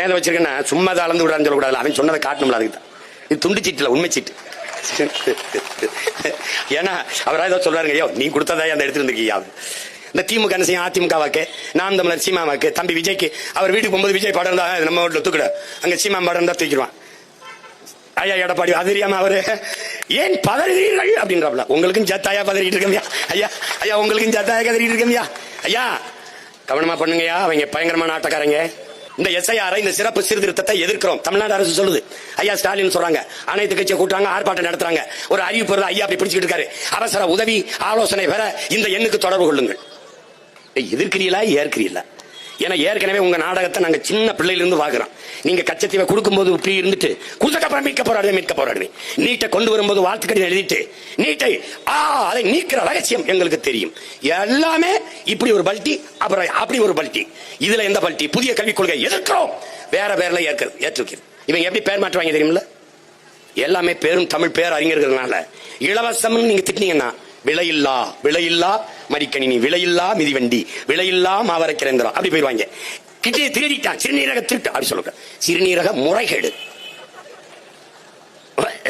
ஏன் வச்சிருக்கேன் வச்சிருக்கேன்னா சும்மா அதை அளந்து விடான்னு சொல்லக்கூடாது அவன் சொன்னதை காட்டணும்ல அதுக்கு தான். இது துண்டு சீட்டில் உண்மை சீட்டு. ஏன்னா அவராக ஏதோ சொல்றாருங்க ஐயோ நீ கொடுத்ததா அந்த எடுத்துருந்துருக்கியா இருந்திருக்கீங்க இந்த திமுக என்ன செய்யும்? அதிமுக வாக்கு நாம் தமிழர் சீமா வாக்கு தம்பி விஜய்க்கு. அவர் வீட்டுக்கு போகும்போது விஜய் படம் இருந்தா நம்ம வீட்டில் தூக்கிட. அங்கே சீமா படம் இருந்தா தூக்கிடுவான். ஐயா எடப்பாடி அது அவரு ஏன் பதறுகிறீர்கள் அப்படின்றாப்ல உங்களுக்கும் ஜத்தாயா பதறிட்டு இருக்கமியா. ஐயா ஐயா உங்களுக்கும் ஜத்தாயா கதறிட்டு இருக்கமியா. ஐயா கவனமா பண்ணுங்கய்யா. அவங்க பயங்கரமான ஆட்டக்காரங்க. இந்த எஸ்ஐஆரை இந்த சிறப்பு சீர்திருத்தத்தை எதிர்க்கிறோம். தமிழ்நாடு அரசு சொல்லுது. ஐயா ஸ்டாலின் சொல்றாங்க. அனைத்து கட்சியை கூட்டாங்க ஆர்ப்பாட்டம் நடத்துறாங்க. ஒரு அறிவிப்பு வருது ஐயா அப்படி பிடிச்சிட்டு இருக்காரு. அவசர உதவி ஆலோசனை பெற இந்த எண்ணுக்கு தொடர்பு கொள்ளுங்கள். எதிர்க்கிறீங்களா ஏற்கிறீங்களா ஏன்னா ஏற்கனவே உங்க நாடகத்தை நாங்க சின்ன பிள்ளையில இருந்து பாக்குறோம் நீங்க கச்சத்தீவை கொடுக்கும்போது இப்படி இருந்துட்டு கொடுத்தக்கப்புறம் மீட்க போராடுவே மீட்க போராடுவே. நீட்டை கொண்டு வரும்போது வாழ்த்து கடிதம் எழுதிட்டு நீட்டை ஆ அதை நீக்கிற ரகசியம் எங்களுக்கு தெரியும். எல்லாமே இப்படி ஒரு பல்ட்டி அப்புறம் அப்படி ஒரு பல்ட்டி. இதுல எந்த பல்ட்டி? புதிய கல்விக் கொள்கை எதிர்க்கிறோம். வேற பேர்ல ஏற்கிறது ஏற்றுக்கிறது இவங்க எப்படி பேர் மாற்றுவாங்க தெரியுமில்ல? எல்லாமே பேரும் தமிழ் பேர் அறிஞர்கள்னால இலவசம்னு நீங்க திட்டினீங்கன்னா விலையில்லா விலையில்லா மடிக்கணினி விலையில்லா மிதிவண்டி விலையில்லா மாவரக்கிரந்திரம் அப்படி போயிருவாங்க கிட்டே திருடிட்டான் சிறுநீரக திருட்டு. அப்படி சொல்லுங்க சிறுநீரக முறைகேடு.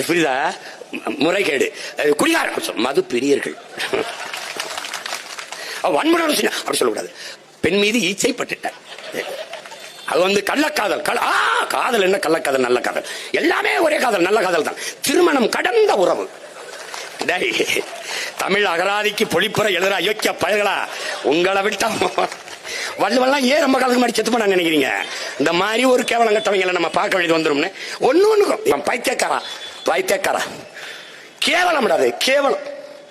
புரியுதா? முறைகேடு. குடிகார மது பிரியர்கள். வன்முறை அப்படி சொல்லக்கூடாது. பெண் மீது ஈச்சைப்பட்டுட்டார் அது வந்து கள்ளக்காதல். கல ஆ காதல் என்ன கள்ளக்காதல் நல்ல காதல். எல்லாமே ஒரே காதல் நல்ல காதல் தான். திருமணம் கடந்த உறவு. தமிழ் அகராதிக்கு பொழிப்புற எழுதுற அயோக்கிய பயல்களா உங்களை விட்டா வள்ளுவெல்லாம் ஏன் ரொம்ப காலத்துக்கு மாதிரி செத்து பண்ண நினைக்கிறீங்க? இந்த மாதிரி ஒரு கேவலம் கட்டவங்களை நம்ம பார்க்க வேண்டியது வந்துரும்னு. ஒன்னு ஒண்ணுக்கும். இவன் பைத்தியக்காரா? பைத்தியக்காரா? கேவலம் விடாது கேவலம்.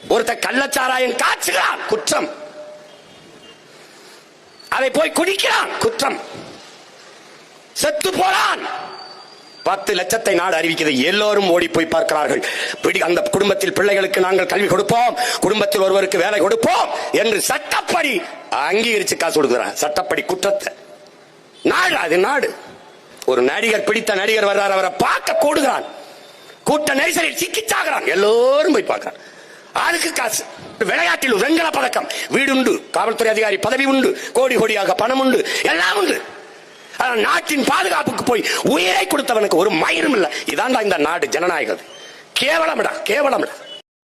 ஒருத்த கள்ளச்சாராயம் காய்ச்சுகிறான் குற்றம். அதை போய் குடிக்கிறான் குற்றம். செத்து போறான். பத்து லட்சத்தை நாடு அறிவிக்கிறது எல்லோரும் ஓடி போய் பார்க்கிறார்கள். பிடி அந்த குடும்பத்தில் பிள்ளைகளுக்கு நாங்கள் கல்வி கொடுப்போம். குடும்பத்தில் ஒருவருக்கு வேலை கொடுப்போம் என்று சட்டப்படி அங்கீகரிச்சு காசு கொடுக்குறான் சட்டப்படி குற்றத்தை. நாடு அது நாடு. ஒரு நடிகர் பிடித்த நடிகர் வர்றார் அவரை பார்க்க கூடுகிறான். கூட்ட நெரிசலில் சிக்கிச்சாகிறான். எல்லோரும் போய் பார்க்கிறான். அதுக்கு காசு. விளையாட்டில் வெங்கல பதக்கம். வீடுண்டு. காவல்துறை அதிகாரி பதவி உண்டு. கோடி கோடியாக பணம் உண்டு. எல்லாம் உண்டு. நாட்டின் பாதுகாப்புக்கு போய் உயிரை கொடுத்தவனுக்கு ஒரு மயிரும் இல்லை. இதான்டா இந்த நாடு ஜனநாயகம். கேவலம்டா கேவலம்டா.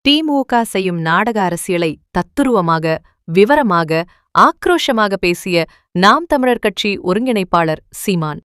திமுக செய்யும் நாடக அரசியலை தத்துருவமாக விவரமாக ஆக்ரோஷமாக பேசிய நாம் தமிழர் கட்சி ஒருங்கிணைப்பாளர் சீமான்.